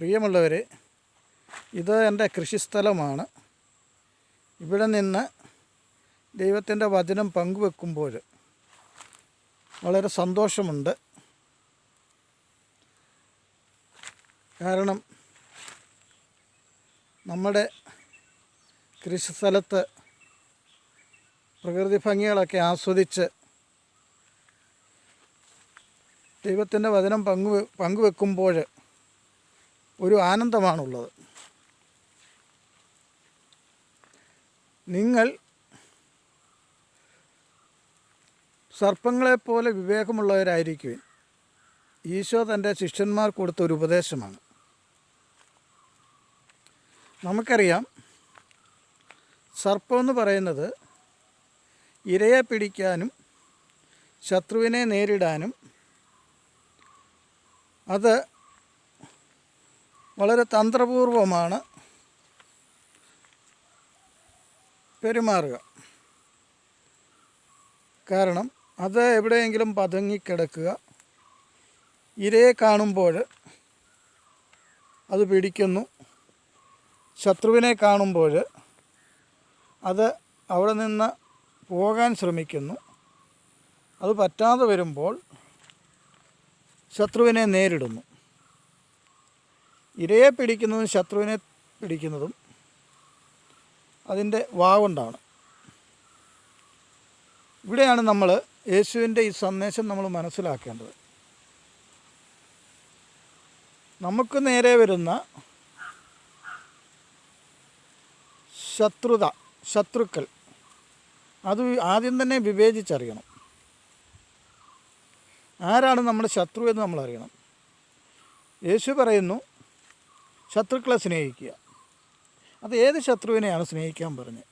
പ്രിയമുള്ളവരെ ഇത് എന്റെ കൃഷിസ്ഥലമാണ്. ഇവിടെ നിന്ന് ദൈവത്തിന്റെ വചനം പങ്കുവെക്കുമ്പോൾ വളരെ സന്തോഷമുണ്ട്. കാരണം നമ്മുടെ കൃഷിസ്ഥലത്ത് പ്രകൃതി ഭംഗികളൊക്കെ ആസ്വദിച്ച് ദൈവത്തിന്റെ വചനം പങ്കു പങ്കുവെക്കുമ്പോൾ ഒരു ആനന്ദമാണുള്ളത്. നിങ്ങൾ സർപ്പങ്ങളെപ്പോലെ വിവേകമുള്ളവരായിരിക്കുവിൻ. ഈശോ തന്റെ ശിഷ്യന്മാർ കൊടുത്ത ഒരു ഉപദേശമാണ്. നമുക്കറിയാം സർപ്പം എന്ന് പറയുന്നത് ഇരയെ പിടിക്കാനും ശത്രുവിനെ നേരിടാനും അത് വളരെ തന്ത്രപൂർവമാണ് പെരുമാറുക. കാരണം അത് എവിടെയെങ്കിലും പതുങ്ങിക്കിടക്കുക. ഇരയെ കാണുമ്പോൾ അത് പിടിക്കുന്നു. ശത്രുവിനെ കാണുമ്പോൾ അത് അവിടെ നിന്ന് പോകാൻ ശ്രമിക്കുന്നു. അത് പറ്റാതെ വരുമ്പോൾ ശത്രുവിനെ നേരിടുന്നു. ഇരയെ പിടിക്കുന്നതും ശത്രുവിനെ പിടിക്കുന്നതും അതിന്റെ വാവുണ്ടാണ് ഇവിടെയാണ് നമ്മൾ യേശുവിന്റെ ഈ സന്ദേശം നമ്മൾ മനസ്സിലാക്കേണ്ടത്. നമുക്ക് നേരെ വരുന്ന ശത്രുത ശത്രുക്കൾ അത് ആദ്യം തന്നെ വിവേചിച്ചറിയണം. ആരാണ് നമ്മുടെ ശത്രു എന്ന് നമ്മൾ അറിയണം യേശു പറയുന്നു ശത്രുക്കളെ സ്നേഹിക്കുക. അത് ഏത് ശത്രുവിനെയാണ് സ്നേഹിക്കാൻ പറഞ്ഞത്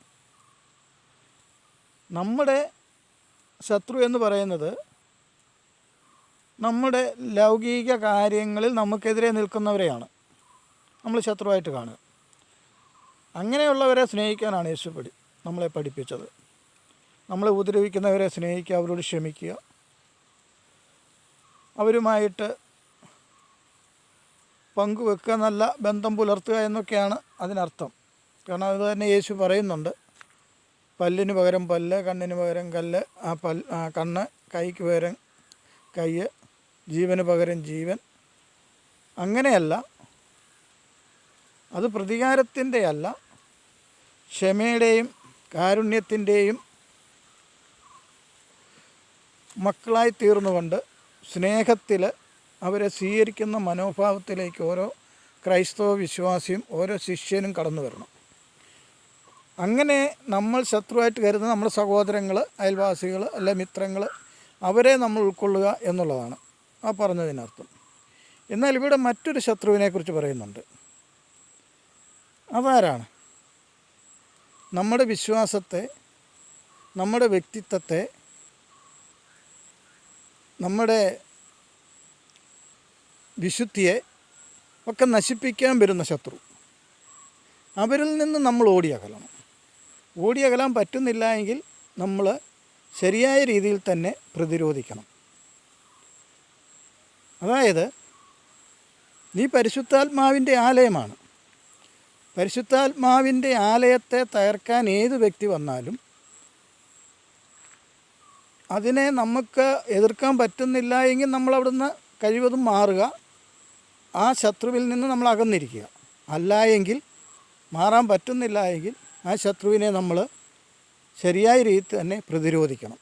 നമ്മുടെ ശത്രു എന്ന് പറയുന്നത് നമ്മുടെ ലൗകിക കാര്യങ്ങളിൽ നമുക്കെതിരെ നിൽക്കുന്നവരെയാണ്. നമ്മൾ ശത്രുവായിട്ട് കാണുക. അങ്ങനെയുള്ളവരെ സ്നേഹിക്കാനാണ് യേശു പഠി നമ്മളെ പഠിപ്പിച്ചത്. നമ്മളെ ഉപദ്രവിക്കുന്നവരെ സ്നേഹിക്കുക അവരോട് ക്ഷമിക്കുക. അവരുമായിട്ട് പങ്കുവെക്കുക നല്ല ബന്ധം പുലർത്തുക എന്നൊക്കെയാണ് അതിനർത്ഥം. കാരണം അത് തന്നെ യേശു പറയുന്നുണ്ട്. പല്ലിന് പകരം പല്ല് കണ്ണിന് പകരം കല്ല് ആ പൽ കണ്ണ് കൈക്ക് പകരം കൈ ജീവന് പകരം ജീവൻ. അങ്ങനെയല്ല അത് പ്രതികാരത്തിന്റെ അല്ല ക്ഷമയുടെയും കാരുണ്യത്തിന്റെയും മക്കളായി തീർന്നുകൊണ്ട് സ്നേഹത്തിൽ അവരെ സ്വീകരിക്കുന്ന മനോഭാവത്തിലേക്ക് ഓരോ ക്രൈസ്തവ വിശ്വാസിയും ഓരോ ശിഷ്യനും കടന്നു വരണം. അങ്ങനെ നമ്മൾ ശത്രുവായിട്ട് കരുതുന്ന നമ്മുടെ സഹോദരങ്ങൾ അയൽവാസികൾ അല്ലെ മിത്രങ്ങൾ അവരെ നമ്മൾ ഉൾക്കൊള്ളുക എന്നുള്ളതാണ്. ആ പറഞ്ഞതിനർത്ഥം. എന്നാൽ ഇവിടെ മറ്റൊരു ശത്രുവിനെക്കുറിച്ച് പറയുന്നുണ്ട്. അതാരാണ്? നമ്മുടെ വിശ്വാസത്തെ നമ്മുടെ വ്യക്തിത്വത്തെ നമ്മുടെ വിശുദ്ധിയെ ഒക്കെ നശിപ്പിക്കാൻ വരുന്ന ശത്രു. അവരിൽ നിന്ന് നമ്മൾ ഓടിയകലണം. ഓടിയകലാൻ പറ്റുന്നില്ല എങ്കിൽ നമ്മൾ ശരിയായ രീതിയിൽ തന്നെ പ്രതിരോധിക്കണം. അതായത് നീ പരിശുദ്ധാത്മാവിന്റെ ആലയമാണ്. പരിശുദ്ധാത്മാവിന്റെ ആലയത്തെ തകർക്കാൻ ഏത് വ്യക്തി വന്നാലും അതിനെ നമുക്ക് എതിർക്കാൻ പറ്റുന്നില്ല എങ്കിൽ നമ്മൾ അവിടുന്ന് കഴിവതും മാറുക ആ ശത്രുവിൽ നിന്ന് നമ്മൾ അകന്നിരിക്കുക. അല്ല എങ്കിൽ മാറാൻ പറ്റുന്നില്ല എങ്കിൽ ആ ശത്രുവിനെ നമ്മൾ ശരിയായ രീതിയിൽ തന്നെ പ്രതിരോധിക്കണം.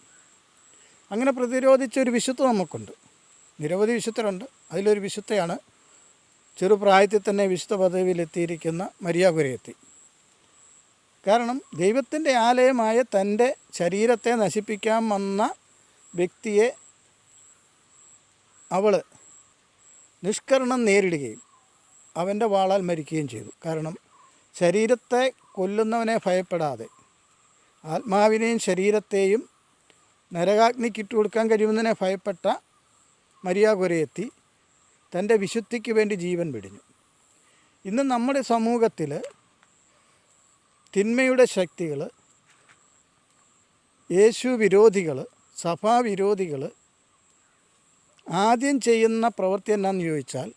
അങ്ങനെ പ്രതിരോധിച്ച ഒരു വിശുദ്ധ നമുക്കുണ്ട്. നിരവധി വിശുദ്ധരുണ്ട്. അതിലൊരു വിശുദ്ധയാണ് ചെറുപ്രായത്തിൽ തന്നെ വിശുദ്ധ പദവിയിലെത്തിയിരിക്കുന്ന മരിയാകുരയെത്തി കാരണം ദൈവത്തിന്റെ ആലയമായ തന്റെ ശരീരത്തെ നശിപ്പിക്കാൻ വന്ന വ്യക്തിയെ അവൾ നിഷ്കരണം നേരിടുകയും അവന്റെ വാളാൽ മരിക്കുകയും ചെയ്തു. കാരണം ശരീരത്തെ കൊല്ലുന്നവനെ ഭയപ്പെടാതെ ആത്മാവിനെയും ശരീരത്തെയും നരകാഗ്നിക്ക് ഇട്ടുകൊടുക്കാൻ കഴിയുന്നതിനെ ഭയപ്പെട്ട മര്യാകുരയെത്തി തന്റെ വിശുദ്ധിക്ക് വേണ്ടി ജീവൻ വെടിഞ്ഞു. ഇന്ന് നമ്മുടെ സമൂഹത്തിൽ തിന്മയുടെ ശക്തികൾ യേശു വിരോധികൾ സഭാവിരോധികൾ ആദ്യം ചെയ്യുന്ന പ്രവൃത്തി എന്നാന്ന് ചോദിച്ചാൽ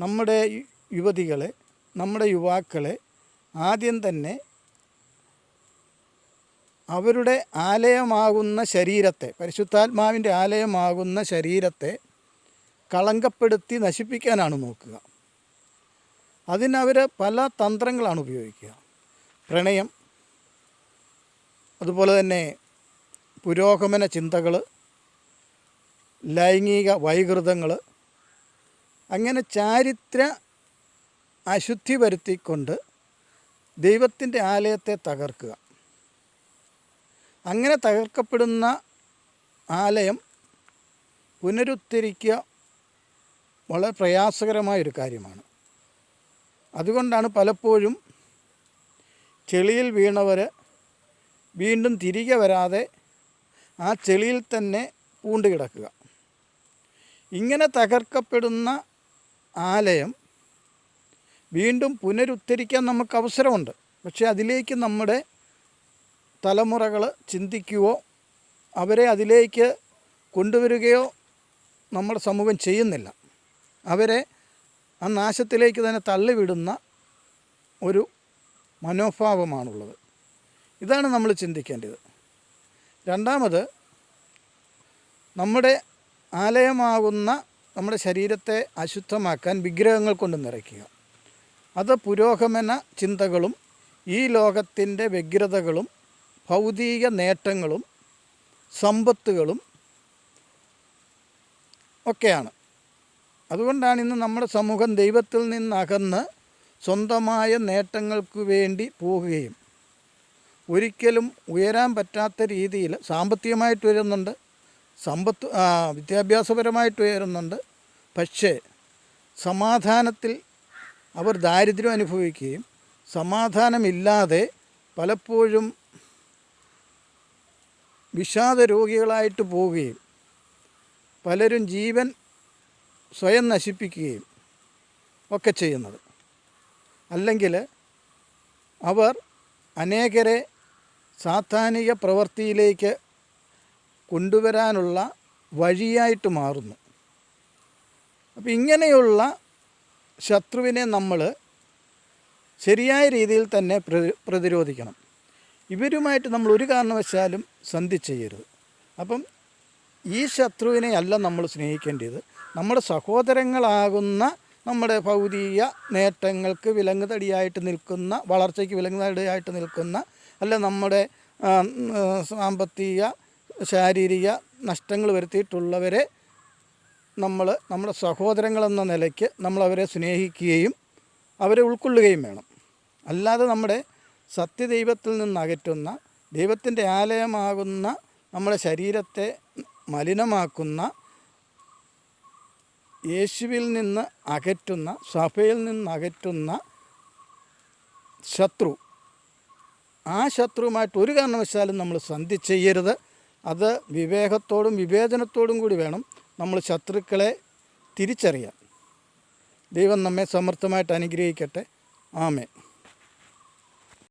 നമ്മുടെ യുവതികളെ നമ്മുടെ യുവാക്കളെ ആദ്യം തന്നെ അവരുടെ ആലയമാകുന്ന ശരീരത്തെ പരിശുദ്ധാത്മാവിന്റെ ആലയമാകുന്ന ശരീരത്തെ കളങ്കപ്പെടുത്തി നശിപ്പിക്കാനാണ് നോക്കുക. അതിനവർ പല തന്ത്രങ്ങളാണ് ഉപയോഗിക്കുക. പ്രണയം അതുപോലെ തന്നെ പുരോഗമന ചിന്തകൾ ലൈംഗിക വൈകൃതങ്ങൾ അങ്ങനെ ചാരിത്ര അശുദ്ധി വരുത്തിക്കൊണ്ട് ദൈവത്തിന്റെ ആലയത്തെ തകർക്കുക. അങ്ങനെ തകർക്കപ്പെടുന്ന ആലയം പുനരുദ്ധരിക്കുക വളരെ പ്രയാസകരമായൊരു കാര്യമാണ്. അതുകൊണ്ടാണ് പലപ്പോഴും ചെളിയിൽ വീണവർ വീണ്ടും തിരികെ വരാതെ ആ ചെളിയിൽ തന്നെ പൂണ്ട് കിടക്കുക. ഇങ്ങനെ തകർക്കപ്പെടുന്ന ആലയം വീണ്ടും പുനരുദ്ധരിക്കാൻ നമുക്ക് അവസരമുണ്ട്. പക്ഷേ അതിലേക്ക് നമ്മുടെ തലമുറകൾ ചിന്തിക്കുകയോ അവരെ അതിലേക്ക് കൊണ്ടുവരികയോ നമ്മുടെ സമൂഹം ചെയ്യുന്നില്ല. അവരെ ആ നാശത്തിലേക്ക് തന്നെ തള്ളിവിടുന്ന ഒരു മനോഭാവമാണുള്ളത്. ഇതാണ് നമ്മൾ ചിന്തിക്കേണ്ടത്. രണ്ടാമത് നമ്മുടെ ആലയമാകുന്ന നമ്മുടെ ശരീരത്തെ അശുദ്ധമാക്കാൻ വിഗ്രഹങ്ങൾ കൊണ്ട് നിറയ്ക്കുക. അത് പുരോഗമന ചിന്തകളും ഈ ലോകത്തിന്റെ വ്യഗ്രതകളും ഭൗതിക നേട്ടങ്ങളും സമ്പത്തുകളും ഒക്കെയാണ്. അതുകൊണ്ടാണ് ഇന്ന് നമ്മുടെ സമൂഹം ദൈവത്തിൽ നിന്നകന്ന് സ്വന്തമായ നേട്ടങ്ങൾക്ക് വേണ്ടി പോവുകയും ഒരിക്കലും ഉയരാൻ പറ്റാത്ത രീതിയിൽ സാമ്പത്തികമായിട്ട് ഉയരുന്നുണ്ട്. സമ്പത്ത് വിദ്യാഭ്യാസപരമായിട്ട് ഉയരുന്നുണ്ട്. പക്ഷേ സമാധാനത്തിൽ അവർ ദാരിദ്ര്യം അനുഭവിക്കുകയും സമാധാനമില്ലാതെ പലപ്പോഴും വിഷാദ രോഗികളായിട്ട് പോവുകയും പലരും ജീവൻ സ്വയം നശിപ്പിക്കുകയും ഒക്കെ ചെയ്യുന്നത്. അല്ലെങ്കിൽ അവർ അനേകരെ സാത്താനിക പ്രവൃത്തിയിലേക്ക് കൊണ്ടുവരാനുള്ള വഴിയായിട്ട് മാറുന്നു. അപ്പം ഇങ്ങനെയുള്ള ശത്രുവിനെ നമ്മൾ ശരിയായ രീതിയിൽ തന്നെ പ്ര- പ്രതിരോധിക്കണം. ഇവരുമായിട്ട് നമ്മൾ ഒരു കാരണവശാലും സന്ധി ചെയ്യരുത് അപ്പം ഈ ശത്രുവിനെ അല്ല നമ്മൾ സ്നേഹിക്കേണ്ടത്. നമ്മുടെ സഹോദരങ്ങളാകുന്ന നമ്മുടെ ഭൗതിക നേട്ടങ്ങൾക്ക് വിലങ്ങുതടിയായിട്ട് നിൽക്കുന്ന വളർച്ചയ്ക്ക് വിലങ്ങുതടിയായിട്ട് നിൽക്കുന്ന അല്ല നമ്മുടെ സാമ്പത്തിക ശാരീരിക നഷ്ടങ്ങൾ വരുത്തിയിട്ടുള്ളവരെ നമ്മൾ നമ്മുടെ സഹോദരങ്ങളെന്ന നിലയ്ക്ക് നമ്മളവരെ സ്നേഹിക്കുകയും അവരെ ഉൾക്കൊള്ളുകയും വേണം. അല്ലാതെ നമ്മുടെ സത്യദൈവത്തിൽ നിന്ന് അകറ്റുന്ന ദൈവത്തിന്റെ ആലയമാകുന്ന നമ്മുടെ ശരീരത്തെ മലിനമാക്കുന്ന യേശുവിൽ നിന്ന് അകറ്റുന്ന സഭയിൽ നിന്ന് അകറ്റുന്ന ശത്രു. ആ ശത്രുവുമായിട്ട് ഒരു കാരണവശാലും നമ്മൾ സന്ധി ചെയ്യരുത്. അത് വിവേകത്തോടും വിവേചനത്തോടും കൂടി വേണം നമ്മൾ ശത്രുക്കളെ തിരിച്ചറിയാൻ. ദൈവം നമ്മെ സമർത്ഥമായിട്ട് അനുഗ്രഹിക്കട്ടെ. ആമേ